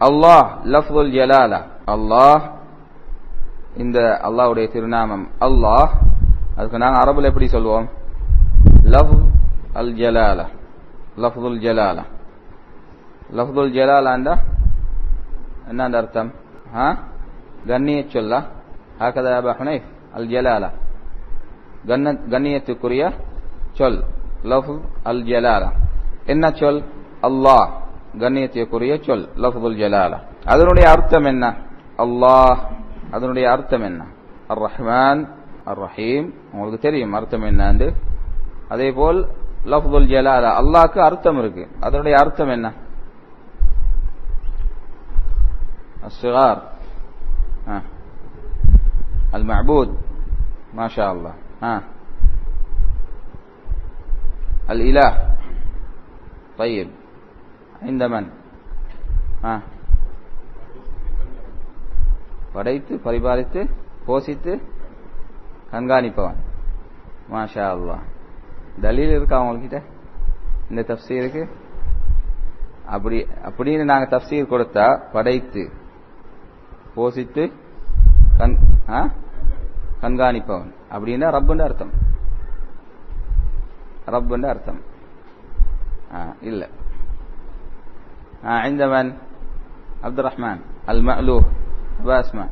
அல்லாஹ் லஃபுல் ஜலாலா அல்லாஹ் இந்த அல்லாஹ்வுடைய திருநாமம் அல்லாஹ் அதுக்கு நாங்க அரபுல எப்படி சொல்லுவோம் லஃப் அல் ஜலாலா லஃபுல் ஜலாலா லஃபுல் ஜலாலாண்டா என்ன அர்த்தம் ஆ கண்ணிய சொல்ல ஹாகதா அபா ஹுனைஃப் அல் ஜலாலா கண்ண கண்ணியத்துக்குரிய சொல் லஃப் அல் ஜலாலா என்ன சொல் அல்லாஹ் கண்ணியத்துக்குரிய சொல் லஃபுல் ஜலாலா அதனுடைய அர்த்தம் என்ன அல்லாஹ் அதனுடைய அர்த்தம் என்ன அர் ரஹ்மான் அர் ரஹீம் உங்களுக்கு தெரியும் அர்த்தம் என்னன்னு அதே போல் லஃபுல் ஜலாலா அல்லாஹ்க்கு அர்த்தம் இருக்கு அதனுடைய அர்த்தம் என்ன الصغار ها المعبود ما شاء الله ها الإله طيب عند من ها படைத்து பரிபாலித்து போஷித்து கண்காணிப்பவன் மாஷா அல்லாஹ் தலீல் இருக்கா உங்ககிட்ட இந்த தப்சீருக்கு அப்படி அப்படின்னு நாங்க தப்சீர் கொடுத்தா படைத்து போஷித்து கண் ஆ? கண்காணிப்பவன் அப்படின்னா ரப்புன்னு அர்த்தம் ரப்புன்னு அர்த்தம் ஆ, இல்ல ஆ, عند من عبد الرحمن المألوه باسمع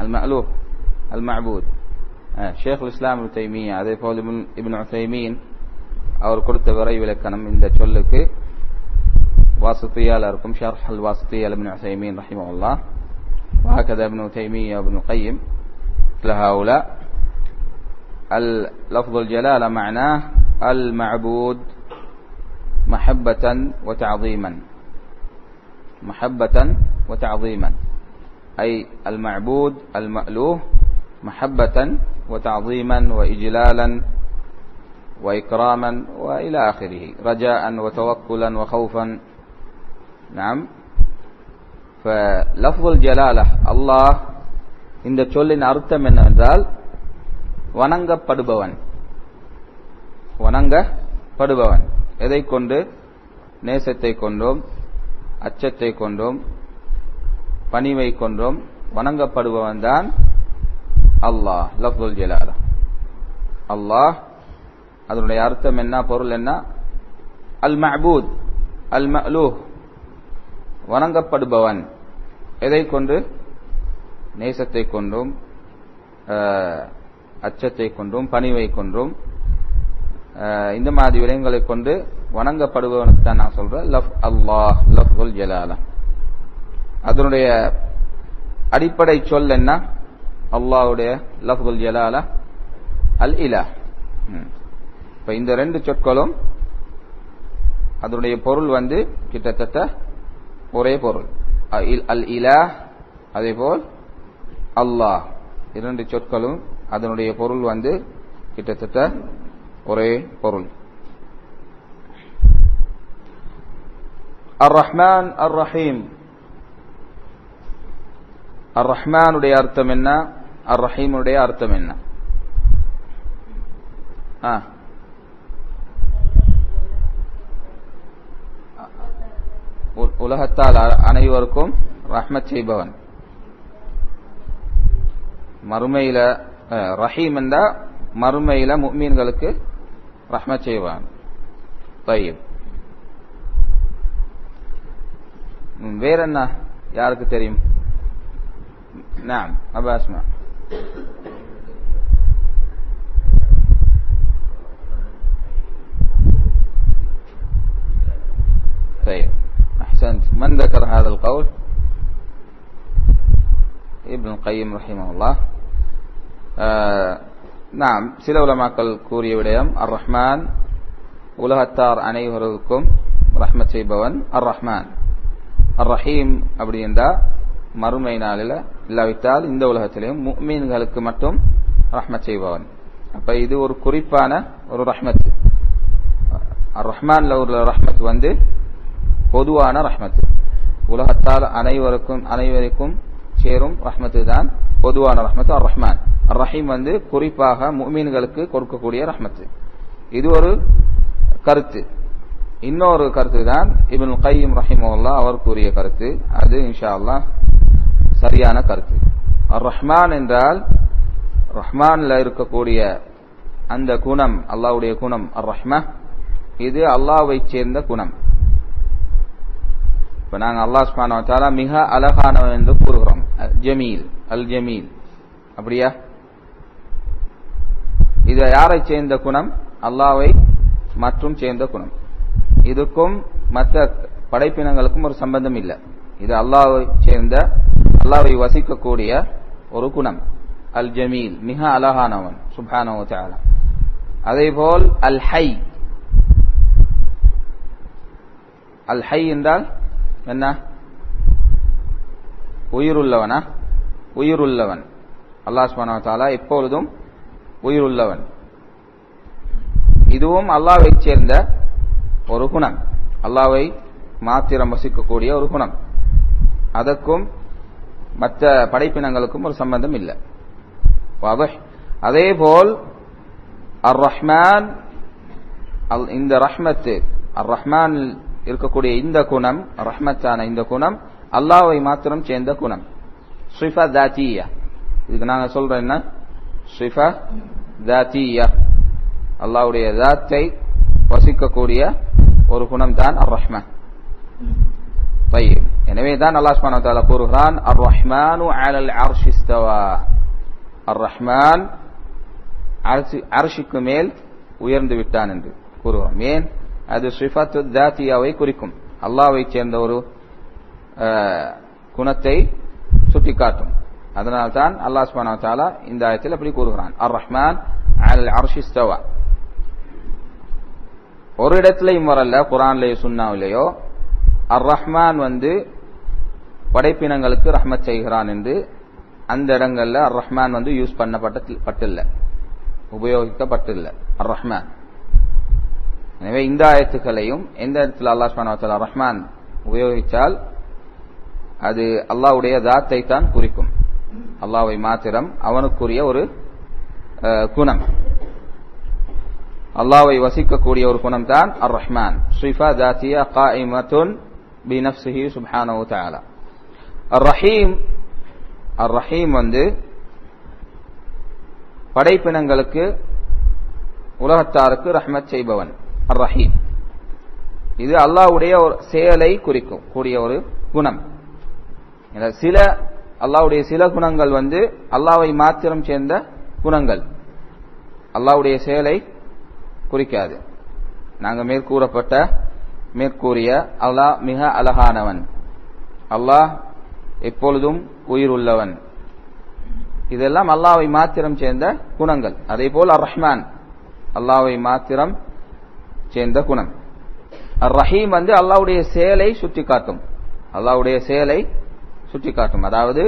المألوه المعبود ஆ, ஷேக் இஸ்லாம் இப்னு தைமியா அதே போல் இப்னு- இப்னு உதைமீன் அவர் கொடுத்த விரை விளக்கணம் இந்த சொல்லுக்கு واسطية لكم شرح الواسطية لابن عثيمين رحمه الله وهكذا ابن تيمية وابن القيم لهؤلاء لفظ الجلالة معناه المعبود محبة وتعظيما محبة وتعظيما أي المعبود المألوه محبة وتعظيما وإجلالا وإكراما وإلى آخره رجاء وتوكلا وخوفا نعم فلفظ الجلالة الله இந்த சொல்லின் அர்த்தம் என்னவென்றால் வணங்கப்படுபவன் வணங்கப்படுபவன். எதை கொண்டு? நேசத்தை கொண்டோம் அச்சத்தை கொண்டோம் பணிவை கொண்டோம் வணங்கப்படுபவன் தான் அல்லாஹ் லஃபுல் ஜலாலா. அல்லாஹ் அதனுடைய அர்த்தம் என்ன பொருள் என்ன? அல் மஹபூத் அல் மஅலூஹ் வணங்கப்படுபவன். எதை கொண்டு? நேசத்தை கொண்டும் அச்சத்தை கொண்டும் பணிவை கொண்டும் இந்த மாதிரி விடயங்களை கொண்டு வணங்கப்படுபவனுக்கு தான் நான் சொல்றேன். லஃப் அல்லாஹ் லஃபுல் ஜலாலா. அதனுடைய அடிப்படை சொல் என்ன? அல்லாஹ்வுடைய லஃபுல் ஜலாலா அல் இலா இப்ப இந்த ரெண்டு சொற்களும் அதனுடைய பொருள் வந்து கிட்டத்தட்ட ஒரே பொருள். அ- இல்- அல் இலா அதேபோல் அல்லாஹ். இரண்டு சொற்களும் அதனுடைய பொருள் வந்து கிட்டத்தட்ட ஒரே பொருள். அர் ரஹ்மான் அர் ரஹீம் அர் ரஹ்மானுடைய அர்த்தம் என்ன? அர் ரஹீமுடைய அர்த்தம் என்ன? ஆ. உ- உலகத்தால் அனைவருக்கும் ரஹ்மத் செய்பவன். மறுமையில ரஹீம் என்றா மறுமையில முக்மீன்களுக்கு ரஹ்மத் செய்வான் طيب ம், வேற என்ன யாருக்கு தெரியும் نعم أبا أسمع طيب أحسنت من ذكر هذا القول ابن القيم رحمه الله آه நாம் சில உலமாக்கள் கூறிய விடயம் அர் ரஹ்மான் உலகத்தார் அனைவருக்கும் ரஹ்மத் செய்பவன் அர் ரஹ்மான் அர் ரஹீம் அப்படி மறுமை நாளில் இல்லாவிட்டால் இந்த உலகத்திலையும் மீன்களுக்கு மட்டும் ரஹ்மத் செய்பவன். அப்ப இது ஒரு குறிப்பான ஒரு ரஹ்மத். ரஹ்மான்ல ஒரு ரஹ்மத் வந்து பொதுவான ரஹ்மத். உலகத்தால் அனைவருக்கும் அனைவருக்கும் சேரும் ரஹ்மத்து தான் பொதுவான ரஹ்மத் அர் ரஹ்மான் ரஹீம் வந்து குறிப்பாக முமீன்களுக்கு கொடுக்கக்கூடிய ரஹ்மத்து. இது ஒரு கருத்து. இன்னொரு கருத்து தான் இபின் கையும் ரஹிமுல்லா அவர் கூறிய கருத்து. அது இன்ஷா அல்லா சரியான கருத்து. ரஹ்மான் என்றால் ரஹ்மான்ல இருக்கக்கூடிய அந்த குணம் அல்லாஹ்வுடைய குணம் அர் ரஹ்மா இது அல்லாவை சேர்ந்த குணம். இப்ப நாங்க அல்லாஹ் சுப்ஹானஹு மிக அழகானவன் என்று கூறுகிறோம். ஜமீல் அல் ஜமீல் அப்படியா? இது யாரை சேர்ந்த குணம்? அல்லாவை மற்றும் சேர்ந்த குணம். இதுக்கும் மற்ற படைப்பினங்களுக்கும் ஒரு சம்பந்தம் இல்லை. இது அல்லாவை சேர்ந்த அல்லாவை வசிக்கக்கூடிய ஒரு குணம். அல் ஜமீல் மிக அழகானவன் சுப்ஹானஹு வ அதேபோல் அல் ஹை அல் ஹை என்றால் என்ன? உயிருள்ளவனா? உயிருள்ளவன். அல்லாஹ் சுப்ஹானஹு எப்பொழுதும் உயிருள்ளவன். இதுவும் அல்லாவை சேர்ந்த ஒரு குணம். அல்லாவை மாத்திரம் வசிக்கக்கூடிய ஒரு குணம். அதற்கும் மற்ற படைப்பினங்களுக்கும் ஒரு சம்பந்தம் இல்லை. அதேபோல் அர் ரஹ்மான் இந்த ரஹ்மத்து அர் ரஹ்மான் இருக்கக்கூடிய இந்த குணம் ரஹ்மத்தான இந்த குணம் அல்லாவை மாத்திரம் சேர்ந்த குணம். ஸ்ரிஃபா தாத்தியா. இதுக்கு நாங்க சொல்றோம் என்ன? ஷிஃபா தாத்தியா. அல்லாவுடைய தாத்தை வசிக்கக்கூடிய ஒரு குணம் தான் அர் ரஹ்மான் எனவே தான் அல்லா சுபான தாலா கூறுகிறான் அர் ரஹ்மானு அலல் அர்ஷிஸ்தவா அர் ரஹ்மான் அரிசிக்கு மேல் உயர்ந்து விட்டான் என்று கூறுகிறோம். ஏன்? அது ஸ்விஃபத்து தாத்தியாவை குறிக்கும். அல்லாவை சேர்ந்த ஒரு குணத்தை சுட்டிக்காட்டும். அதனால் தான் அல்லாஹ் சுபானா தாலா இந்த ஆயத்தில் அப்படி கூறுகிறான். அர் ரஹ்மான் அல் அர்ஷிஸ்தவா ஒரு இடத்துலையும் வரல குரான்லயோ சுன்னாவிலேயோ அர் ரஹ்மான் வந்து படைப்பினங்களுக்கு ரஹ்மத் செய்கிறான் என்று அந்த இடங்கள்ல அர் ரஹ்மான் வந்து யூஸ் பண்ணப்பட்ட பட்டில்ல. உபயோகிக்கப்பட்டில்ல. அர் ரஹ்மான் எனவே இந்த ஆயத்துக்களையும் எந்த இடத்துல அல்லாஹ் சுபான ரஹ்மான் உபயோகித்தால் அது அல்லாவுடைய தாத்தை தான் குறிக்கும். அல்லாவை மாத்திரம் அவனுக்குரிய ஒரு குணம். அல்லாவை வசிக்கக்கூடிய ஒரு குணம் தான் அர் ரஹ்மான் ஸ்ரீஃபா தாத்தியா காயிமத்துன் பினப்சிஹி சுப்ஹானஹு தஆலா. அர் ரஹீம் அர் ரஹீம் வந்து படைப்பினங்களுக்கு உலகத்தாருக்கு ரஹ்மத் செய்பவன் அர் ரஹீம் இது அல்லாவுடைய ஒரு செயலை குறிக்கும் கூடிய ஒரு குணம். சில அல்லாவுடைய சில குணங்கள் வந்து அல்லாவை மாத்திரம் சேர்ந்த குணங்கள். அல்லாவுடைய செயலை குறிக்காது. நாங்கள் மேற்கூறப்பட்ட மேற்கூறிய அல்லாஹ் மிக அழகானவன். அல்லாஹ் எப்பொழுதும் உயிர் உள்ளவன் இதெல்லாம் அல்லாவை மாத்திரம் சேர்ந்த குணங்கள். அதே போல் அர் ரஹ்மான் அல்லாவை மாத்திரம் சேர்ந்த குணம். அர் ரஹீம் வந்து அல்லாவுடைய செயலை சுட்டி காட்டும் அல்லாவுடைய செயலை சுட்டிக்காட்டும். அதாவது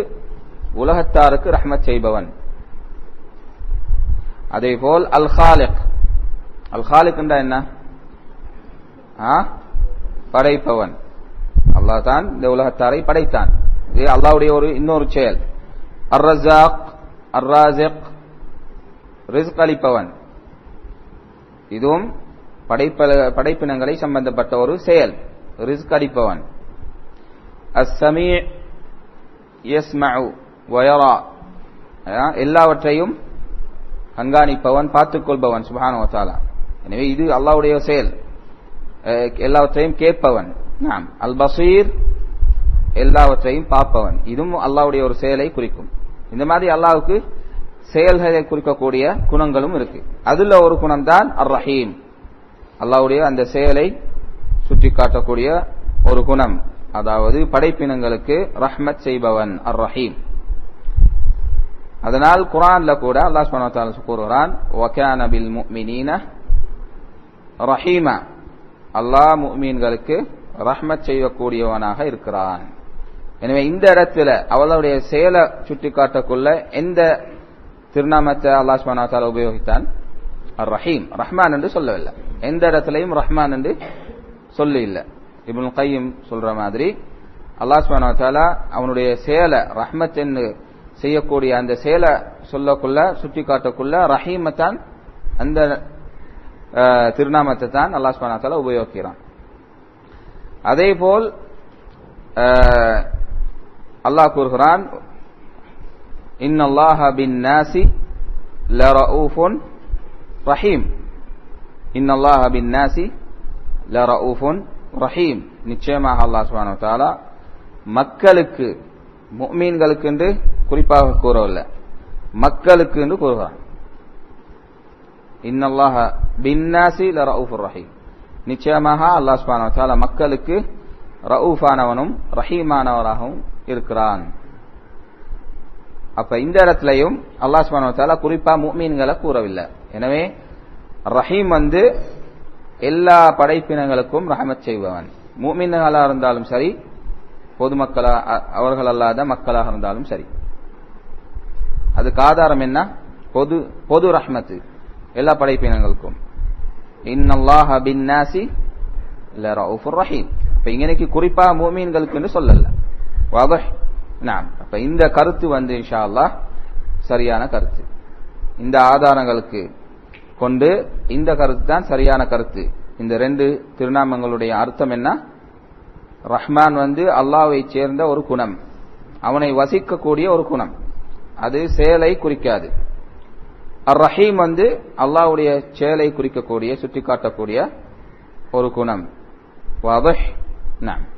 உலகத்தாருக்கு ரஹ்மத் செய்பவன். அதே போல் அல் ஹாலிக் அல் ஹாலிக் என்ன படைப்பவன். அல்லா தான் இந்த உலகத்தாரை படைத்தான். இது அல்லாவுடைய ஒரு இன்னொரு செயல். அர் ரஜாக் அர் ராஜிக் ரிஸ்க் அளிப்பவன். இதுவும் படைப்ப படைப்பினங்களை சம்பந்தப்பட்ட ஒரு செயல். ரிஸ்க் அளிப்பவன். அஸ்ஸமீ யஸ்மஉ வயரா. எல்லாவற்றையும் கண்காணிப்பவன் பார்த்துக்கொள்பவன் சுபானு வத்தாலா எனவே இது அல்லாவுடைய செயல். எல்லாவற்றையும் கேட்பவன். நாம். அல் பசீர் எல்லாவற்றையும் பார்ப்பவன். இதுவும் அல்லாவுடைய ஒரு செயலை குறிக்கும். இந்த மாதிரி அல்லாவுக்கு செயல்களை குறிக்கக்கூடிய குணங்களும் இருக்கு. அதுல ஒரு குணம் தான் அர் ரஹீம் அல்லாவுடைய அந்த செயலை சுட்டி காட்டக்கூடிய ஒரு குணம். அதாவது படைப்பினங்களுக்கு ரஹ்மத் செய்பவன் அர் ரஹீம் அதனால் குரான்ல கூட அல்லாஹ் சுப்ஹானஹு கூறுகிறான் வகான பில் ரஹீமா. அல்லாஹ் முக்மீன்களுக்கு ரஹ்மத் செய்யக்கூடியவனாக இருக்கிறான். எனவே இந்த இடத்துல அவளுடைய செயலை சுட்டி காட்டக்குள்ள எந்த திருநாமத்தை அல்லாஹ் சுப்ஹானஹு உபயோகித்தான்? ரஹீம் ரஹ்மான் என்று சொல்லவில்லை. எந்த இடத்துலையும் ரஹ்மான் என்று சொல்லி இல்லை இப்னு கையும் சொல்ற மாதிரி அல்லாஹ் சுப்ஹானஹு வ தஆலா அவனுடைய செயலை ரஹ்மத் என்று செய்யக்கூடிய அந்த செயலை சொல்லக்குள்ள சுட்டி காட்டக்குள்ள ரஹீமத்தான் அந்த திருநாமத்தை தான் அல்லாஹ் சுப்ஹானஹு வ தஆலா உபயோகிக்கிறான். அதேபோல் அல்லாஹ் கூறுகிறான் இன்னல்லாஹ பின் நாசி லரஊஃபுன் ரஹீம். இன்னல்லாஹ பின் நாசி லரஊஃபுன் ரஹீம். நிச்சயமாக அல்லாஹ் சுப்ஹானஹு தாலா மக்களுக்கு மீன்களுக்கு என்று குறிப்பாக கூறவில்லை. மக்களுக்கு என்று கூறுகிறான். இன்னல்லாஹ பின்னாசி ரவுஃபுர் ரஹீம். நிச்சயமாக அல்லாஹ் சுபான தாலா மக்களுக்கு ரவுஃபானவனும் ரஹீமானவராகவும் இருக்கிறான். அப்ப இந்த இடத்துலையும் அல்லாஹ் சுபான தாலா குறிப்பா மீன்களை கூறவில்லை. எனவே ரஹீம் வந்து எல்லா படைப்பினங்களுக்கும் ரஹமத் செய்பவன். மூமின்களாக இருந்தாலும் சரி பொதுமக்களா அவர்கள் அல்லாத மக்களாக இருந்தாலும் சரி. அதுக்கு ஆதாரம் என்ன? பொது பொது ரஹ்மத்து. எல்லா படைப்பினங்களுக்கும். இன்னல்லாஹ பின் நாசி ரஹீம். இப்ப இங்கனைக்கு குறிப்பா மூமீன்களுக்கு என்று சொல்லல. வாதஹ். நாம். அப்ப இந்த கருத்து வந்து இன்ஷா அல்லாஹ் சரியான கருத்து. இந்த ஆதாரங்களுக்கு கொண்டு இந்த கருத்து தான் சரியான கருத்து. இந்த ரெண்டு திருநாமங்களுடைய அர்த்தம் என்ன? ரஹ்மான் வந்து அல்லாவை சேர்ந்த ஒரு குணம். அவனை வசிக்கக்கூடிய ஒரு குணம். அது செயலை குறிக்காது. அர் ரஹீம் வந்து அல்லாவுடைய செயலை குறிக்கக்கூடிய சுட்டிக்காட்டக்கூடிய ஒரு குணம். வாதஹ். நாம்.